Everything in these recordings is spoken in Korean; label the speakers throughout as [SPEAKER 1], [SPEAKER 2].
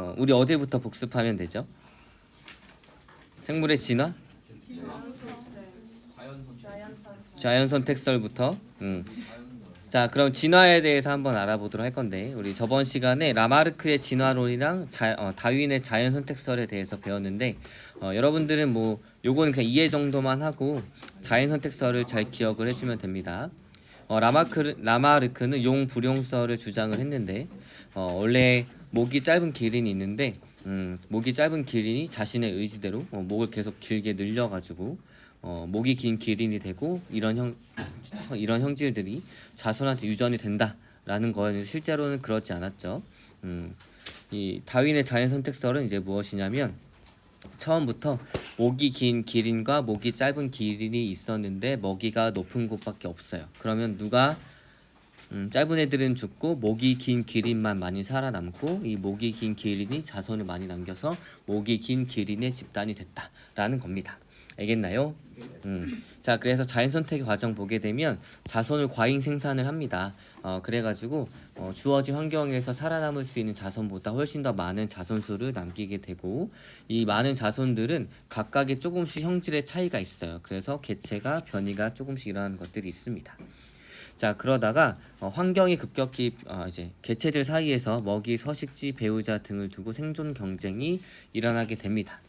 [SPEAKER 1] 어, 우리 어디부터 복습하면 되죠? 생물의 진화? 자연 선택설부터. 음. 자, 그럼 진화에 대해서 한번 알아보도록 할 건데 우리 저번 시간에 라마르크의 진화론이랑 자, 어, 다윈의 자연 선택설에 대해서 배웠는데 어, 여러분들은 뭐 요거는 그냥 이해 정도만 하고 자연 선택설을 잘 기억을 해주면 됩니다. 어, 라마크 라마르크는 용 불용설을 주장을 했는데 어, 원래 목이 짧은 기린이 있는데 음, 목이 짧은 기린이 자신의 의지대로 어, 목을 계속 길게 늘려가지고 어, 목이 긴 기린이 되고 이런 형 이런 형질들이 자손한테 유전이 된다라는 거는 실제로는 그렇지 않았죠. 음, 이 다윈의 자연 선택설은 이제 무엇이냐면 처음부터 목이 긴 기린과 목이 짧은 기린이 있었는데 먹이가 높은 곳밖에 없어요. 그러면 누가 음, 짧은 애들은 죽고 목이 긴 기린만 많이 살아남고 이 목이 긴 기린이 자손을 많이 남겨서 목이 긴 기린의 집단이 됐다라는 겁니다. 알겠나요? 음. 자, 그래서 자연 선택의 과정 보게 되면 자손을 과잉 생산을 합니다. 어, 그래가지고 어, 주어진 환경에서 살아남을 수 있는 자손보다 훨씬 더 많은 자손 수를 남기게 되고 이 많은 자손들은 각각의 조금씩 형질의 차이가 있어요. 그래서 개체가 변이가 조금씩 일어나는 것들이 있습니다. 자 그러다가 어, 환경이 급격히 어, 이제 개체들 사이에서 먹이, 서식지, 배우자 등을 두고 생존 경쟁이 일어나게 됩니다.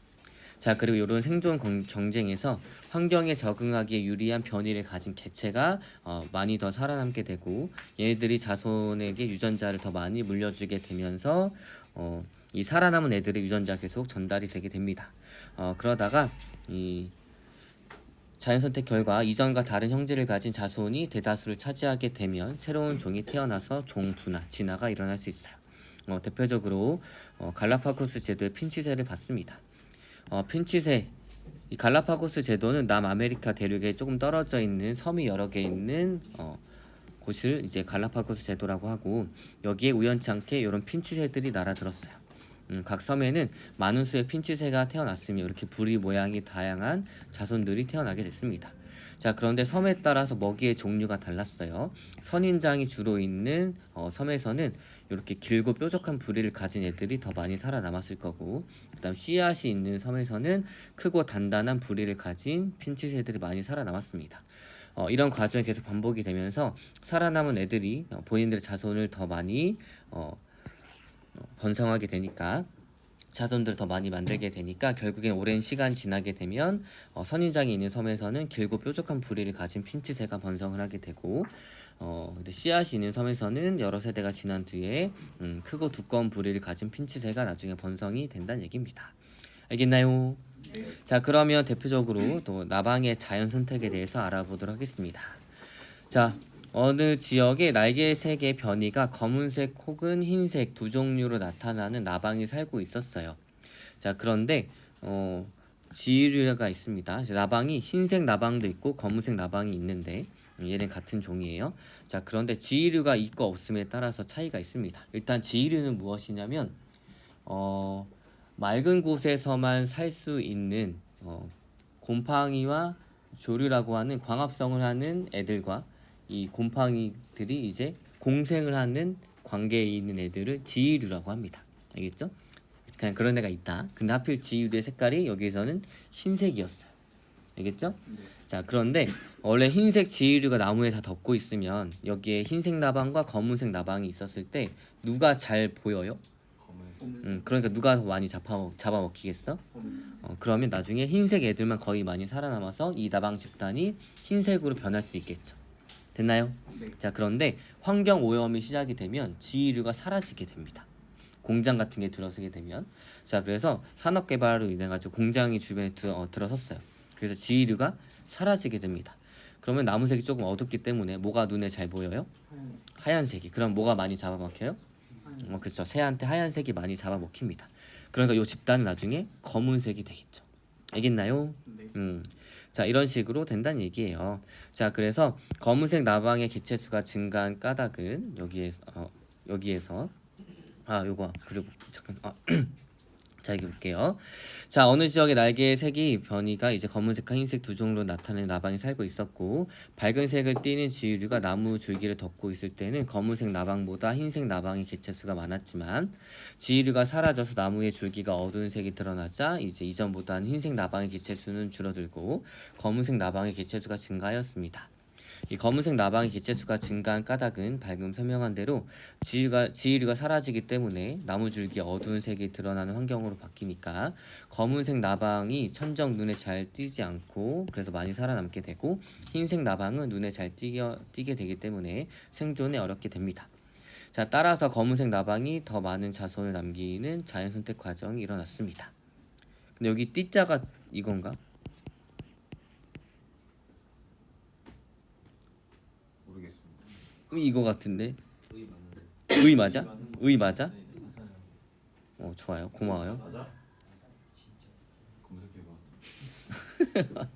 [SPEAKER 1] 자 그리고 이런 생존 경- 경쟁에서 환경에 적응하기에 유리한 변이를 가진 개체가 어, 많이 더 살아남게 되고 얘네들이 자손에게 유전자를 더 많이 물려주게 되면서 어, 이 살아남은 애들의 유전자 계속 전달이 되게 됩니다. 어, 그러다가 이 자연 선택 결과 이전과 다른 형질을 가진 자손이 대다수를 차지하게 되면 새로운 종이 태어나서 종 분화, 진화가 일어날 수 있어요. 어, 대표적으로 어, 갈라파고스 제도의 핀치새를 봤습니다. 어, 핀치새 이 갈라파고스 제도는 남아메리카 대륙에 조금 떨어져 있는 섬이 여러 개 있는 어, 곳을 이제 갈라파고스 제도라고 하고 여기에 우연치 않게 이런 핀치새들이 날아들었어요. 음, 각 섬에는 많은 수의 핀치새가 태어났으며 이렇게 부리 모양이 다양한 자손들이 태어나게 됐습니다. 자 그런데 섬에 따라서 먹이의 종류가 달랐어요. 선인장이 주로 있는 어, 섬에서는 이렇게 길고 뾰족한 부리를 가진 애들이 더 많이 살아남았을 거고 그다음 씨앗이 있는 섬에서는 크고 단단한 부리를 가진 핀치새들이 많이 살아남았습니다. 어, 이런 과정이 계속 반복이 되면서 살아남은 애들이 어, 본인들의 자손을 더 많이 어, 어, 번성하게 되니까 자손들 더 많이 만들게 되니까 결국엔 오랜 시간이 지나게 되면 어, 선인장이 있는 섬에서는 길고 뾰족한 부리를 가진 핀치새가 번성을 하게 되고 어, 근데 씨앗이 있는 섬에서는 여러 세대가 지난 뒤에 음, 크고 두꺼운 부리를 가진 핀치새가 나중에 번성이 된다는 얘기입니다. 알겠나요? 자 그러면 대표적으로 또 나방의 자연 선택에 대해서 알아보도록 하겠습니다. 자 어느 지역에 날개색의 변이가 검은색 혹은 흰색 두 종류로 나타나는 나방이 살고 있었어요. 자 그런데 어, 지류가 있습니다. 나방이 흰색 나방도 있고 검은색 나방이 있는데 음, 얘는 같은 종이에요. 자 그런데 지류가 있고 없음에 따라서 차이가 있습니다. 일단 지류는 무엇이냐면 어, 맑은 곳에서만 살 수 있는 어, 곰팡이와 조류라고 하는 광합성을 하는 애들과 이 곰팡이들이 이제 공생을 하는 관계에 있는 애들을 지류라고 합니다. 알겠죠? 그냥 그런 애가 있다. 근데 하필 지류의 색깔이 여기에서는 흰색이었어요. 알겠죠? 자 그런데 원래 흰색 지류가 나무에 다 덮고 있으면 여기에 흰색 나방과 검은색 나방이 있었을 때 누가 잘 보여요? 음, 그러니까 누가 더 많이 잡아먹, 잡아먹히겠어? 어, 그러면 나중에 흰색 애들만 거의 많이 살아남아서 이 나방 집단이 흰색으로 변할 수 있겠죠. 됐나요? 자 그런데 환경 오염이 시작이 되면 지류가 사라지게 됩니다. 공장 같은 게 들어서게 되면 자 그래서 산업 개발로 인해 가지고 공장이 주변에 들, 어, 들어섰어요. 그래서 지류가 사라지게 됩니다. 그러면 나무색이 조금 어둡기 때문에 뭐가 눈에 잘 보여요? 하얀색이. 그럼 뭐가 많이 잡아먹혀요? 어, 그렇죠. 새한테 하얀색이 많이 잡아먹힙니다. 그러니까 이 집단은 나중에 검은색이 되겠죠. 알겠나요? 음. 자 이런 식으로 된다는 얘기예요. 자 그래서 검은색 나방의 개체 수가 증가한 까닭은 여기에서 어, 여기에서 아 요거 그리고 잠깐 아, 자 여기 볼게요. 자 어느 지역의 날개의 색이 변이가 이제 검은색과 흰색 두 종류로 나타나는 나방이 살고 있었고 밝은 색을 띠는 지유류가 나무 줄기를 덮고 있을 때는 검은색 나방보다 흰색 나방의 개체수가 많았지만 지유류가 사라져서 나무의 줄기가 어두운 색이 드러나자 이제 이전보다는 흰색 나방의 개체수는 줄어들고 검은색 나방의 개체수가 증가하였습니다. 이 검은색 나방의 개체수가 증가한 까닭은 방금 설명한 대로 지유가 지유류가 사라지기 때문에 나무 줄기 어두운 색이 드러나는 환경으로 바뀌니까 검은색 나방이 천정 눈에 잘 띄지 않고 그래서 많이 살아남게 되고 흰색 나방은 눈에 잘 띄게, 띄게 되기 때문에 생존에 어렵게 됩니다. 자 따라서 검은색 나방이 더 많은 자손을 남기는 자연 선택 과정이 일어났습니다. 근데 여기 띠자가 이건가?
[SPEAKER 2] 모르겠습니다.
[SPEAKER 1] 이거 같은데.
[SPEAKER 3] 의
[SPEAKER 1] 맞아? 의 맞아?
[SPEAKER 3] 네, 맞아요.
[SPEAKER 1] 어 좋아요 고마워요
[SPEAKER 2] 맞아? 검색해봐.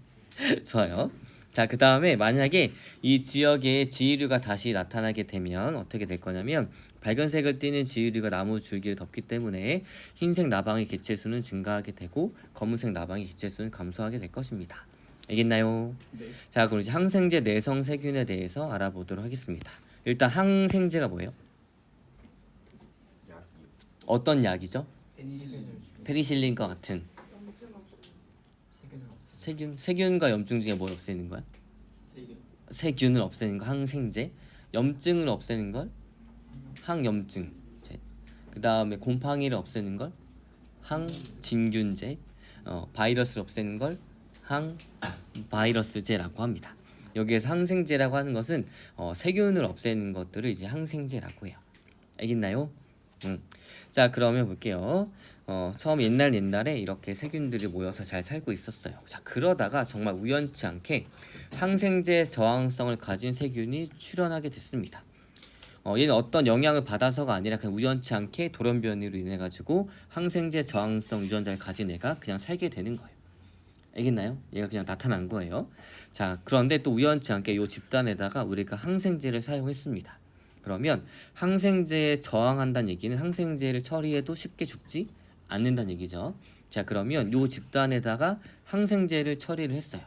[SPEAKER 1] 좋아요 자 그 다음에 만약에 이 지역에 지유류가 다시 나타나게 되면 어떻게 될 거냐면 밝은 색을 띠는 지유류가 나무 줄기를 덮기 때문에 흰색 나방의 개체수는 증가하게 되고 검은색 나방의 개체수는 감소하게 될 것입니다 알겠나요?
[SPEAKER 2] 네.
[SPEAKER 1] 자 그럼 이제 항생제 내성 세균에 대해서 알아보도록 하겠습니다 일단 항생제가 뭐예요? 어떤 약이죠? 페니실린과 같은.
[SPEAKER 3] 세균
[SPEAKER 1] 세균과 염증 중에 뭘 없애는 거야?
[SPEAKER 3] 세균.
[SPEAKER 1] 세균을 없애는 거 항생제, 염증을 없애는 걸 항염증. 그 다음에 곰팡이를 없애는 걸 항진균제, 어, 바이러스를 없애는 걸 항바이러스제라고 합니다. 여기에서 항생제라고 하는 것은 어, 세균을 없애는 것들을 이제 항생제라고 해요. 알겠나요? 음. 자 그러면 볼게요. 어, 처음 옛날 옛날에 이렇게 세균들이 모여서 잘 살고 있었어요. 자 그러다가 정말 우연치 않게 항생제 저항성을 가진 세균이 출현하게 됐습니다. 어, 얘는 어떤 영향을 받아서가 아니라 그냥 우연치 않게 돌연변이로 인해 가지고 항생제 저항성 유전자를 가진 애가 그냥 살게 되는 거예요. 알겠나요? 얘가 그냥 나타난 거예요. 자, 그런데 또 우연치 않게 이 집단에다가 우리가 항생제를 사용했습니다. 그러면 항생제에 저항한다는 얘기는 항생제를 처리해도 쉽게 죽지 않는다는 얘기죠. 자, 그러면 이 집단에다가 항생제를 처리를 했어요.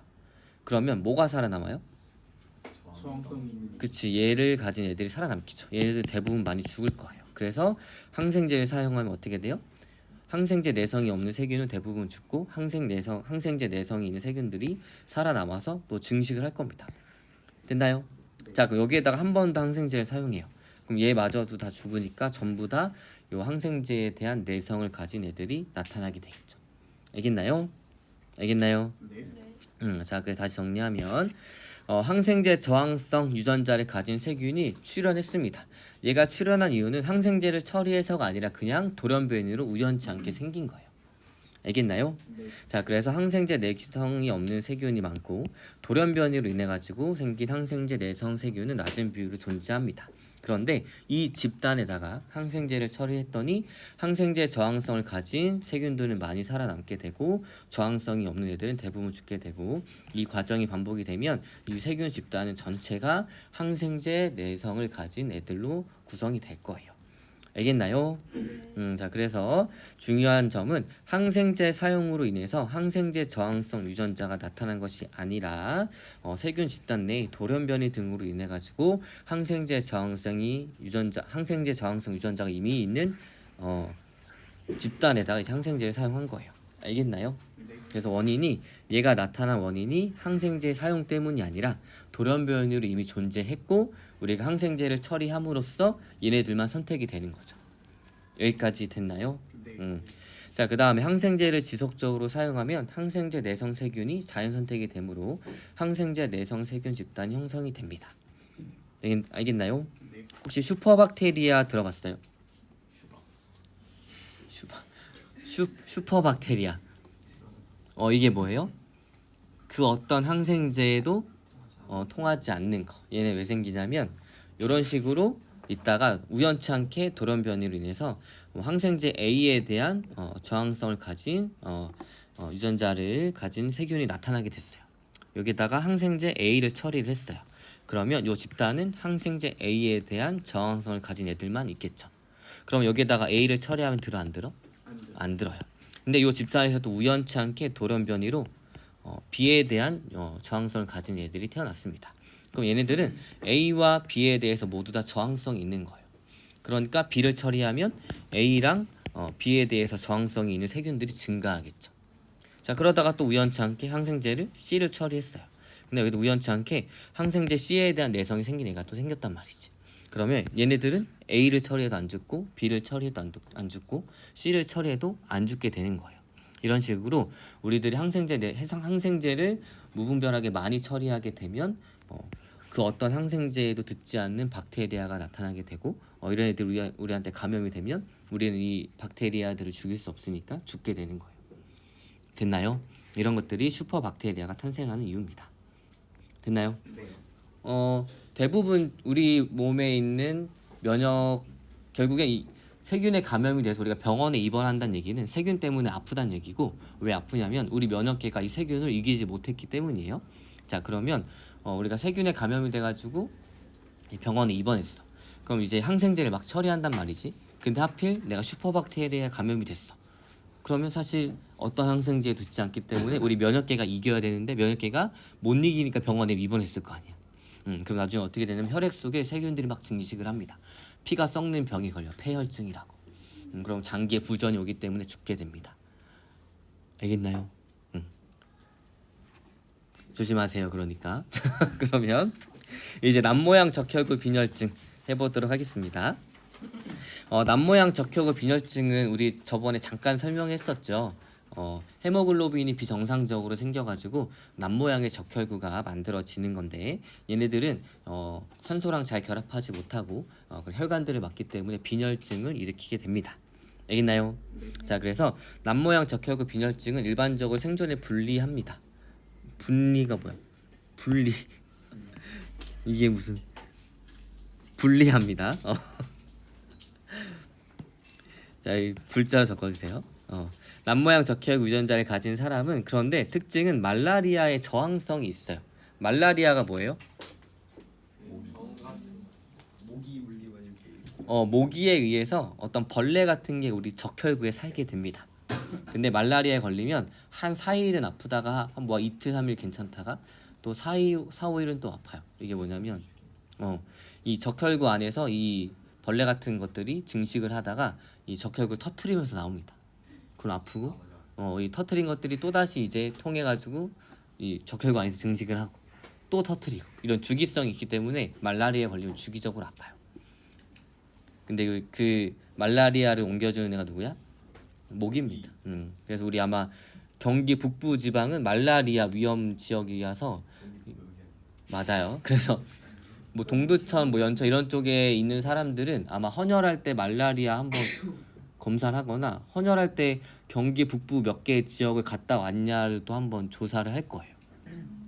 [SPEAKER 1] 그러면 뭐가 살아남아요? 그치 얘를 가진 애들이 살아남겠죠 얘들 대부분 많이 죽을 거예요 그래서 항생제를 사용하면 어떻게 돼요? 항생제 내성이 없는 세균은 대부분 죽고 항생 내성 항생제 내성이 있는 세균들이 살아남아서 또 증식을 할 겁니다 됐나요? 자 그럼 여기에다가 한 번 더 항생제를 사용해요 그럼 얘마저도 다 죽으니까 전부 다 요 항생제에 대한 내성을 가진 애들이 나타나게 되겠죠 알겠나요? 알겠나요?
[SPEAKER 2] 네.
[SPEAKER 1] 음, 자, 그래 다시 정리하면 어, 항생제 저항성 유전자를 가진 세균이 출현했습니다. 얘가 출현한 이유는 항생제를 처리해서가 아니라 그냥 돌연변이로 우연치 않게 생긴 거예요. 알겠나요?
[SPEAKER 2] 네.
[SPEAKER 1] 자, 그래서 항생제 내성이 없는 세균이 많고 돌연변이로 인해 가지고 생긴 항생제 내성 세균은 낮은 비율로 존재합니다. 그런데 이 집단에다가 항생제를 처리했더니 항생제 저항성을 가진 세균들은 많이 살아남게 되고 저항성이 없는 애들은 대부분 죽게 되고 이 과정이 반복이 되면 이 세균 집단은 전체가 항생제 내성을 가진 애들로 구성이 될 거예요. 알겠나요? 음, 자, 그래서 중요한 점은 항생제 사용으로 인해서 항생제 저항성 유전자가 나타난 것이 아니라 어, 세균 집단 내 돌연변이 등으로 인해 가지고 항생제 저항성이 유전자 항생제 저항성 유전자가 이미 있는 어, 집단에다가 항생제를 사용한 거예요. 알겠나요?
[SPEAKER 2] 네.
[SPEAKER 1] 그래서 원인이 얘가 나타난 원인이 항생제 사용 때문이 아니라 돌연변이로 이미 존재했고 우리가 항생제를 처리함으로써 얘네들만 선택이 되는 거죠. 여기까지 됐나요?
[SPEAKER 2] 네.
[SPEAKER 1] 음. 자, 그 다음에 항생제를 지속적으로 사용하면 항생제 내성 세균이 자연 선택이 되므로 항생제 내성 세균 집단이 형성이 됩니다. 네, 알겠나요?
[SPEAKER 2] 네.
[SPEAKER 1] 혹시 슈퍼박테리아 들어봤어요? 슈퍼 슈 슈퍼박테리아. 어 이게 뭐예요? 그 어떤 항생제에도 어, 통하지 않는 거. 얘네 왜 생기냐면 이런 식으로 있다가 우연치 않게 돌연변이로 인해서 뭐 항생제 A에 대한 어, 저항성을 가진 어, 어, 유전자를 가진 세균이 나타나게 됐어요. 여기다가 항생제 A를 처리를 했어요. 그러면 이 집단은 항생제 A에 대한 저항성을 가진 애들만 있겠죠. 그럼 여기에다가 A를 처리하면 들어 안 들어?
[SPEAKER 2] 안
[SPEAKER 1] 들어요. 근데 이 집단에서도 우연치 않게 돌연변이로 어, B에 대한 어, 저항성을 가진 애들이 태어났습니다. 그럼 얘네들은 A와 B에 대해서 모두 다 저항성이 있는 거예요. 그러니까 B를 처리하면 A랑 어, B에 대해서 저항성이 있는 세균들이 증가하겠죠. 자 그러다가 또 우연치 않게 항생제를 C를 처리했어요. 근데 여기도 우연치 않게 항생제 C에 대한 내성이 생긴 애가 또 생겼단 말이지. 그러면 얘네들은 A를 처리해도 안 죽고 B를 처리해도 안, 죽- 안 죽고 C를 처리해도 안 죽게 되는 거예요. 이런 식으로 우리들이 항생제 내- 해상 항생제를 무분별하게 많이 처리하게 되면 어, 그 어떤 항생제에도 듣지 않는 박테리아가 나타나게 되고 어, 이런 애들 우리, 우리한테 감염이 되면 우리는 이 박테리아들을 죽일 수 없으니까 죽게 되는 거예요. 됐나요? 이런 것들이 슈퍼 박테리아가 탄생하는 이유입니다. 됐나요? 어 대부분 우리 몸에 있는 면역 결국에 이 세균에 감염이 돼서 우리가 병원에 입원한다는 얘기는 세균 때문에 아프다는 얘기고 왜 아프냐면 우리 면역계가 이 세균을 이기지 못했기 때문이에요. 자 그러면 어, 우리가 세균에 감염이 돼가지고 이 병원에 입원했어. 그럼 이제 항생제를 막 처리한단 말이지. 근데 하필 내가 슈퍼박테리아에 감염이 됐어. 그러면 사실 어떤 항생제에 듣지 않기 때문에 우리 면역계가 이겨야 되는데 면역계가 못 이기니까 병원에 입원했을 거 아니야. 음, 그럼 나중에 어떻게 되냐면 혈액 속에 세균들이 막 증식을 합니다. 피가 썩는 병이 걸려 폐혈증이라고. 음, 그럼 장기에 부전이 오기 때문에 죽게 됩니다. 알겠나요? 음. 조심하세요. 그러니까 그러면 이제 남모양 적혈구 빈혈증 해보도록 하겠습니다. 어, 남모양 적혈구 빈혈증은 우리 저번에 잠깐 설명했었죠. 어, 헤모글로빈이 비정상적으로 생겨가지고 남모양의 적혈구가 만들어지는 건데 얘네들은 어, 산소랑 잘 결합하지 못하고 어, 그 혈관들을 막기 때문에 빈혈증을 일으키게 됩니다. 알겠나요? 자 그래서 남모양 적혈구 빈혈증은 일반적으로 생존에 불리합니다. 분리가 뭐야? 분리 이게 무슨 불리합니다. 어. 자, 이 불자로 적어주세요. 어. 남모양 적혈구 유전자를 가진 사람은 그런데 특징은 말라리아의 저항성이 있어요. 말라리아가 뭐예요? 어, 모기에 의해서 어떤 벌레 같은 게 우리 적혈구에 살게 됩니다. 근데 말라리아에 걸리면 한 4일은 아프다가 한 뭐 이틀 3일 괜찮다가 또 4, 4 5일은 또 아파요. 이게 뭐냐면 어, 이 적혈구 안에서 이 벌레 같은 것들이 증식을 하다가 이 적혈구를 터트리면서 나옵니다. 그럼 아프고 어, 이 터트린 것들이 또 다시 이제 통해 가지고 이 적혈구 안에서 증식을 하고 또 터트리고 이런 주기성이 있기 때문에 말라리아에 걸리면 주기적으로 아파요. 근데 그, 그 말라리아를 옮겨주는 애가 누구야? 모기입니다. 음. 그래서 우리 아마 경기 북부 지방은 말라리아 위험 지역이라서 맞아요. 그래서 뭐 동두천, 뭐 연천 이런 쪽에 있는 사람들은 아마 헌혈할 때 말라리아 한번 검사를 하거나 헌혈할 때 경기 북부 몇 개 지역을 갔다 왔냐를 또 한번 조사를 할 거예요.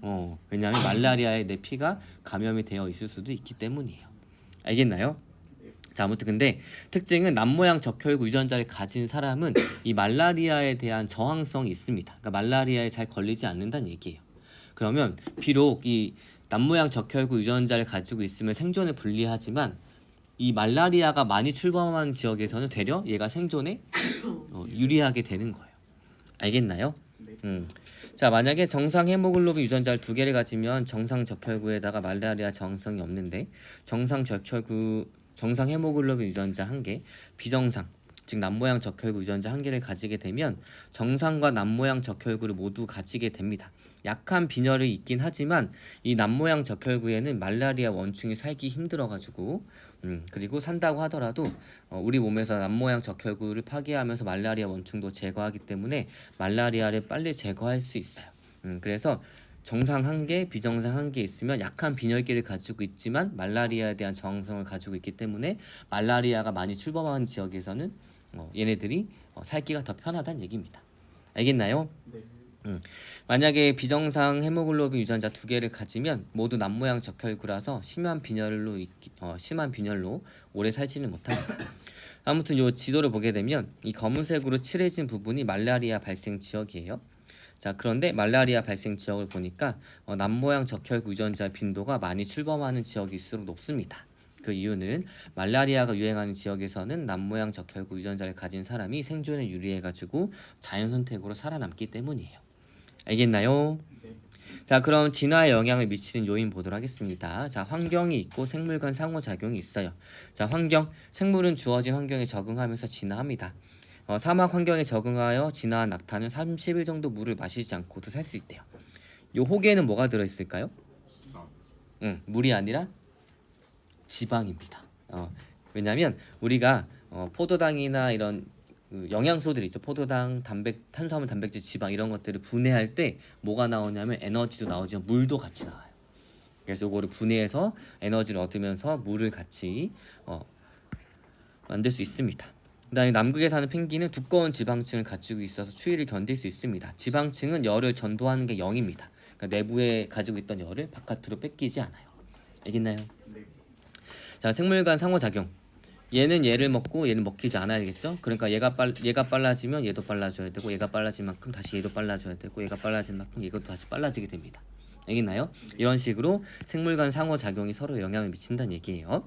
[SPEAKER 1] 어, 왜냐하면 말라리아에 내 피가 감염이 되어 있을 수도 있기 때문이에요. 알겠나요? 자 아무튼 근데 특징은 남모양 적혈구 유전자를 가진 사람은 이 말라리아에 대한 저항성이 있습니다. 그러니까 말라리아에 잘 걸리지 않는다는 얘기예요. 그러면 비록 이 남모양 적혈구 유전자를 가지고 있으면 생존에 불리하지만 이 말라리아가 많이 출범하는 지역에서는 되려 얘가 생존에 어, 유리하게 되는 거예요. 알겠나요? 음. 자 만약에 정상 헤모글로빈 유전자를 두 개를 가지면 정상 적혈구에다가 말라리아 저항성이 없는데 정상 적혈구 정상 헤모글로빈 유전자 한 개, 비정상 즉 남모양 적혈구 유전자 한 개를 가지게 되면 정상과 남모양 적혈구를 모두 가지게 됩니다. 약한 빈혈이 있긴 하지만 이 남모양 적혈구에는 말라리아 원충이 살기 힘들어가지고 음, 그리고 산다고 하더라도 어, 우리 몸에서 남모양 적혈구를 파괴하면서 말라리아 원충도 제거하기 때문에 말라리아를 빨리 제거할 수 있어요. 음, 그래서 정상 한 개, 비정상 한 개 있으면 약한 빈혈기를 가지고 있지만 말라리아에 대한 저항성을 가지고 있기 때문에 말라리아가 많이 출범하는 지역에서는 어, 얘네들이 어, 살기가 더 편하다는 얘기입니다. 알겠나요?
[SPEAKER 2] 네.
[SPEAKER 1] 만약에 비정상 헤모글로빈 유전자 두 개를 가지면 모두 남모양 적혈구라서 심한 빈혈로 어, 심한 빈혈로 오래 살지는 못합니다. 아무튼 요 지도를 보게 되면 이 검은색으로 칠해진 부분이 말라리아 발생 지역이에요. 자 그런데 말라리아 발생 지역을 보니까 어, 남모양 적혈구 유전자 빈도가 많이 출범하는 지역일수록 높습니다. 그 이유는 말라리아가 유행하는 지역에서는 남모양 적혈구 유전자를 가진 사람이 생존에 유리해가지고 자연 선택으로 살아남기 때문이에요. 알겠나요?
[SPEAKER 2] 네.
[SPEAKER 1] 자, 그럼 진화에 영향을 미치는 요인 보도록 하겠습니다. 자, 환경이 있고 생물 간 상호작용이 있어요. 자, 환경. 생물은 주어진 환경에 적응하면서 진화합니다. 어, 사막 환경에 적응하여 진화한 낙타는 30일 정도 물을 마시지 않고도 살 수 있대요. 요 혹에는 뭐가 들어 있을까요? 응, 물이 아니라 지방입니다. 어, 왜냐하면 우리가 어, 포도당이나 이런 그 영양소들 있죠. 포도당, 단백, 탄수화물, 단백질, 지방 이런 것들을 분해할 때 뭐가 나오냐면 에너지도 나오지만 물도 같이 나와요. 그래서 요거를 분해해서 에너지를 얻으면서 물을 같이 어, 만들 수 있습니다. 그다음에 남극에 사는 펭귄은 두꺼운 지방층을 갖추고 있어서 추위를 견딜 수 있습니다. 지방층은 열을 전도하는 게 0입니다. 그러니까 내부에 가지고 있던 열을 바깥으로 뺏기지 않아요. 알겠나요?
[SPEAKER 2] 네.
[SPEAKER 1] 자, 생물 간 상호작용. 얘는 얘를 먹고 얘는 먹히지 않아야겠죠? 그러니까 얘가 빨 얘가 빨라지면 얘도 빨라져야 되고 얘가 빨라진 만큼 다시 얘도 빨라져야 되고 얘가 빨라진 만큼 얘도 다시 빨라지게 됩니다. 알겠나요? 이런 식으로 생물 간 상호 작용이 서로 영향을 미친다는 얘기예요.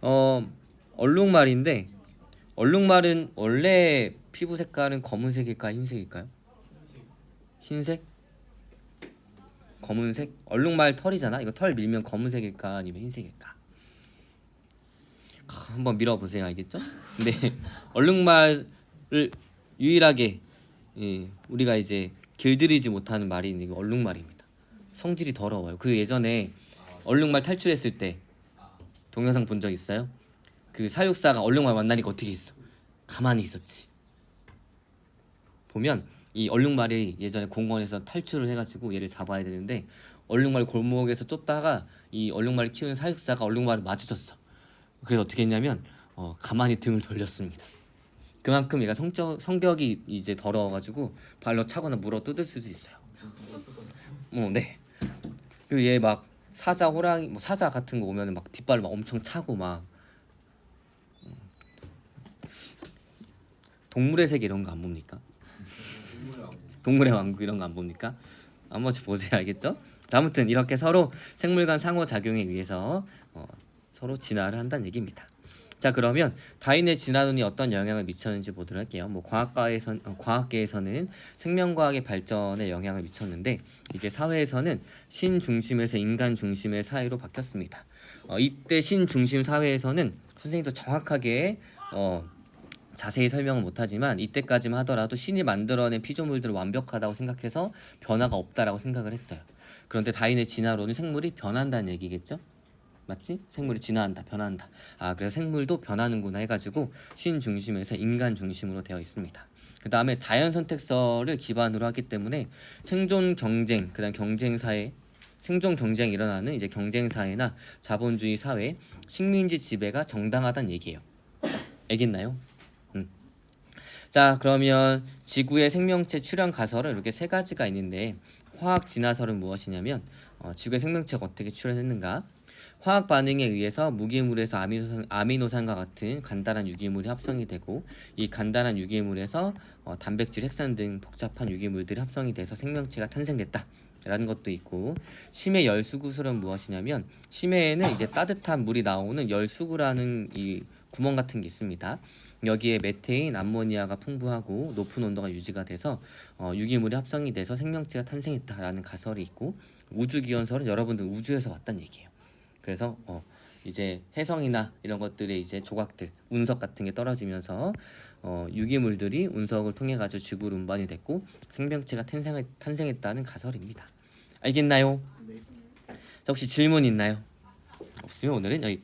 [SPEAKER 1] 어, 얼룩말인데 얼룩말은 원래 피부 색깔은 검은색일까 흰색일까요? 흰색? 검은색? 얼룩말 털이잖아. 이거 털 밀면 검은색일까 아니면 흰색일까? 아, 한번 밀어보세요, 알겠죠? 근데 얼룩말을 유일하게 예, 우리가 이제 길들이지 못하는 말이 이게 얼룩말입니다. 성질이 더러워요. 그 예전에 얼룩말 탈출했을 때 동영상 본 적 있어요? 그 사육사가 얼룩말 만나니까 어떻게 했어? 가만히 있었지. 보면 이 얼룩말이 예전에 공원에서 탈출을 해가지고 얘를 잡아야 되는데 얼룩말 골목에서 쫓다가 이 얼룩말을 키우는 사육사가 얼룩말을 마주쳤어. 그래서 어떻게 했냐면 어, 가만히 등을 돌렸습니다. 그만큼 얘가 성격 성격이 이제 더러워가지고 발로 차거나 물어 뜯을 수도 있어요. 어, 네. 그리고 얘 막 사자, 호랑이, 뭐 사자 같은 거 오면은 막 뒷발을 막 엄청 차고 막 음. 동물의 세계 이런 거 안 봅니까? 동물의 왕국 이런 거 안 봅니까? 한번 보세요 알겠죠? 자, 아무튼 이렇게 서로 생물 간 상호 작용에 의해서 어, 서로 진화를 한다는 얘기입니다. 자 그러면 다인의 진화론이 어떤 영향을 미쳤는지 보도록 할게요. 뭐 과학과에선 어, 과학계에서는 생명과학의 발전에 영향을 미쳤는데 이제 사회에서는 신 중심에서 인간 중심의 사회로 바뀌었습니다. 어, 이때 신 중심 사회에서는 선생님도 정확하게 어, 자세히 설명은 못하지만 이때까지만 하더라도 신이 만들어낸 피조물들을 완벽하다고 생각해서 변화가 없다라고 생각을 했어요. 그런데 다인의 진화론은 생물이 변한다는 얘기겠죠? 맞지? 생물이 진화한다, 변한다. 아, 그래서 생물도 변하는구나 해가지고 신 중심에서 인간 중심으로 되어 있습니다. 그 다음에 자연 선택설을 기반으로 하기 때문에 생존 경쟁, 그 다음 경쟁 사회, 생존 경쟁이 일어나는 이제 경쟁 사회나 자본주의 사회, 식민지 지배가 정당하다는 얘기예요. 알겠나요? 음. 자, 그러면 지구의 생명체 출현 가설은 이렇게 세 가지가 있는데 화학 진화설은 무엇이냐면 어, 지구의 생명체가 어떻게 출현했는가? 화학 반응에 의해서 무기물에서 아미노산, 아미노산과 같은 간단한 유기물이 합성이 되고 이 간단한 유기물에서 어, 단백질, 핵산 등 복잡한 유기물들이 합성이 돼서 생명체가 탄생됐다. 라는 것도 있고 심해 열수구술은 무엇이냐면 심해에는 이제 따뜻한 물이 나오는 열수구라는 이 구멍 같은 게 있습니다. 여기에 메테인, 암모니아가 풍부하고 높은 온도가 유지가 돼서 어, 유기물이 합성이 돼서 생명체가 탄생했다라는 가설이 있고 우주 기원설은 여러분들 우주에서 왔다는 얘기예요. 그래서 어, 이제 해성이나 이런 것들의 이제 조각들, 운석 같은 게 떨어지면서 어, 유기물들이 운석을 통해 가지고 지구로 운반이 됐고 생명체가 탄생 탄생했다는 가설입니다. 알겠나요?
[SPEAKER 2] 네.
[SPEAKER 1] 자, 혹시 질문 있나요? 없으면 오늘은 여기까지.